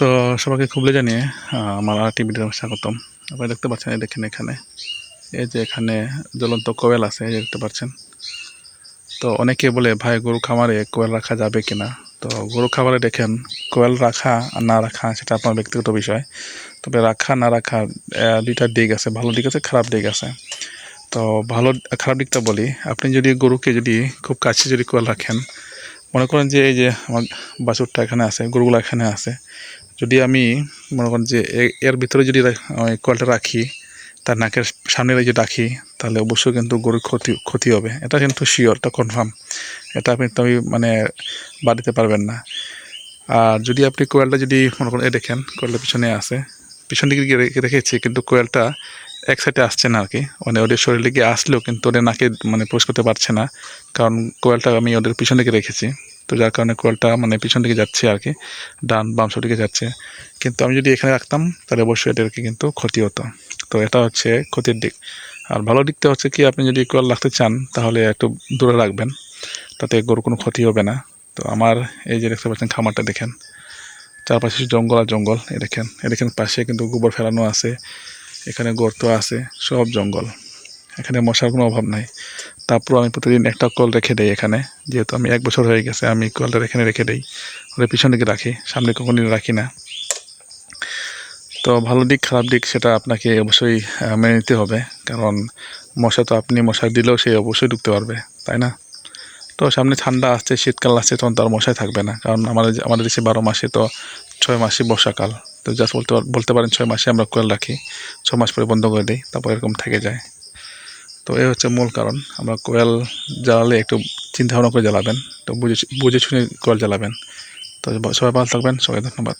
তো সবাইকে খুবলে জানিয়ে আমার আরটি ভিডিও স্বাগতম। আপনারা দেখতে পাচ্ছেন, এই দেখেন এখানে। এই যে এখানে জ্বলন্ত কোয়েল আছে, এই দেখতে পাচ্ছেন। তো অনেকে বলে, ভাই, গরু খামারে কোয়েল রাখা যাবে কিনা? তো গরু খামারে দেখেন, কোয়েল রাখা আর না রাখা, সেটা আপনার ব্যক্তিগত বিষয়। তবে রাখা, না রাখা দুইটা দিক আছে। ভালো দিক আছে, খারাপ দিক আছে। তো ভালো, খারাপ দিকটা বলি, আপনি যদি গরুকে যদি খুব কাছে যদি কোয়েল রাখেন, মনে করেন যে এই যে আমার বাছুরটা এখানে আছে, গরুগুলো এখানে আছে যদি আমি মনে করেন যে এর ভিতরে যদি কলটা রাখি, তার নাকের সামনে রেখে রাখি, তাহলে অবশ্যই কিন্তু গরুর ক্ষতি ক্ষতি হবে। এটা কিন্তু শিওর এটা কনফার্ম এটা আপনি তুমি মানে বাদ দিতে পারবেন না। আর যদি আপনি কোয়েলটা যদি মনে করেন, এ দেখেন, কোয়েলটা পিছনে আছে। পিছন দিকে গিয়ে রে- রেখেছি, কিন্তু কোয়েলটা এক সাইডে আসছে না আর কি মানে ওদের শরীরে গিয়ে আসলেও কিন্তু ওদের নাকে মানে প্রবেশ করতে পারছে না। কারণ কোয়েলটা আমি ওদের পিছন দিকে রেখেছি। তো যার কারণে কোয়েলটা মানে পিছন দিকে যাচ্ছে আর কি ডান বাম দিকে যাচ্ছে। কিন্তু আমি যদি এখানে রাখতাম, তাহলে অবশ্যই এদেরকে কিন্তু ক্ষতি হতো। তো এটা হচ্ছে ক্ষতির দিক। আর ভালো দিকটা হচ্ছে কি, আপনি যদি কোয়েল রাখতে চান, তাহলে একটু দূরে রাখবেন। তাতে গরুর কোনো ক্ষতি হবে না। তো আমার এই যে দেখতে পাচ্ছেন খামারটা দেখেন, চারপাশে জঙ্গল আর জঙ্গল এ দেখেন এ দেখেন পাশে কিন্তু গোবর ফেলানো আছে, এখানে গর্ত আছে, সব জঙ্গল। এখানে মশার কোনো অভাব নাই। তারপর আমি প্রতিদিন একটা কল রেখে দেই এখানে। যেহেতু আমি এক বছর হয়ে গেছে, আমি কলটা এখানে রেখে দেই। ওদের পিছন দিকে রাখি, সামনে কখনই রাখি না। তো ভালো দিক, খারাপ দিক সেটা আপনাকে অবশ্যই মেনে নিতে হবে। কারণ মশা তো আপনি মশা দিলেও সে অবশ্যই ঢুকতে পারবে, তাই না? তো সামনে ঠান্ডা আসছে, শীতকাল আসছে, তখন তার মশাই থাকবে না। কারণ আমাদের আমাদের দেশে বারো মাসে তো ছয় মাসে বর্ষাকাল। তো জাস্ট বলতে বলতে পারেন ছয় মাসে আমরা কোয়েল রাখি ছ মাস পরে বন্ধ করে দিই, তারপর এরকম থেকে যায়। তো এই হচ্ছে মূল কারণ। আমরা কোয়েল জ্বালালে একটু চিন্তা ভাবনা করে জ্বালাবেন। তো বুঝে বুঝে শুনে কোয়েল জ্বালাবেন। তো সবাই ভালো থাকবেন সবাই ধন্যবাদ।